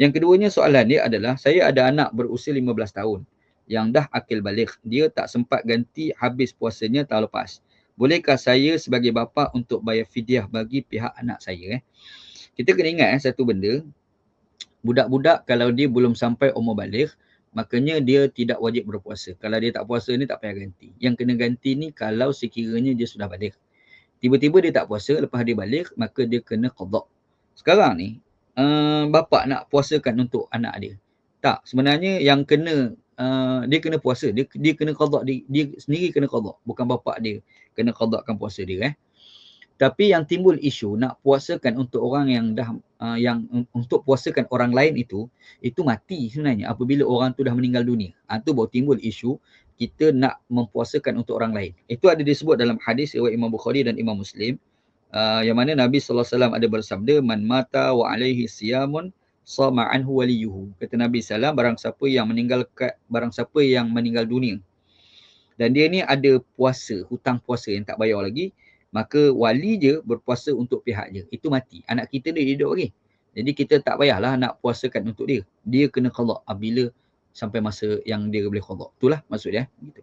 Yang keduanya soalan dia adalah saya ada anak berusia 15 tahun yang dah akil balik. Dia tak sempat ganti habis puasanya tahun lepas. Bolehkah saya sebagai bapa untuk bayar fidyah bagi pihak anak saya? Eh? Kita kena ingat eh, satu benda. Budak-budak kalau dia belum sampai umur balik, makanya dia tidak wajib berpuasa. Kalau dia tak puasa ni tak payah ganti. Yang kena ganti ni kalau sekiranya dia sudah balik. Tiba-tiba dia tak puasa, lepas dia balik, maka dia kena qadha. Sekarang ni, uh, bapa nak puasakan untuk anak dia. Tak, sebenarnya yang kena uh, dia kena puasa, dia dia kena qada dia, dia sendiri kena qada, bukan bapa dia kena qadakan puasa dia eh. Tapi yang timbul isu nak puasakan untuk orang yang dah uh, yang untuk puasakan orang lain itu itu mati sebenarnya apabila orang tu dah meninggal dunia. Ah tu baru timbul isu kita nak mempuasakan untuk orang lain. Itu ada disebut dalam hadis riwayat Imam Bukhari dan Imam Muslim uh, yang mana Nabi sallallahu alaihi wasallam ada bersabda man mata wa alaihi siyamun sama anhu waliyuhu. Kata Nabi sallam barang siapa yang meninggal barang siapa yang meninggal dunia dan dia ni ada puasa hutang puasa yang tak bayar lagi maka wali je berpuasa untuk pihak je itu mati. Anak kita dia hidup lagi. Jadi kita tak payahlah nak puasakan untuk dia. Dia kena qada apabila sampai masa yang dia boleh qada itulah maksud dia gitu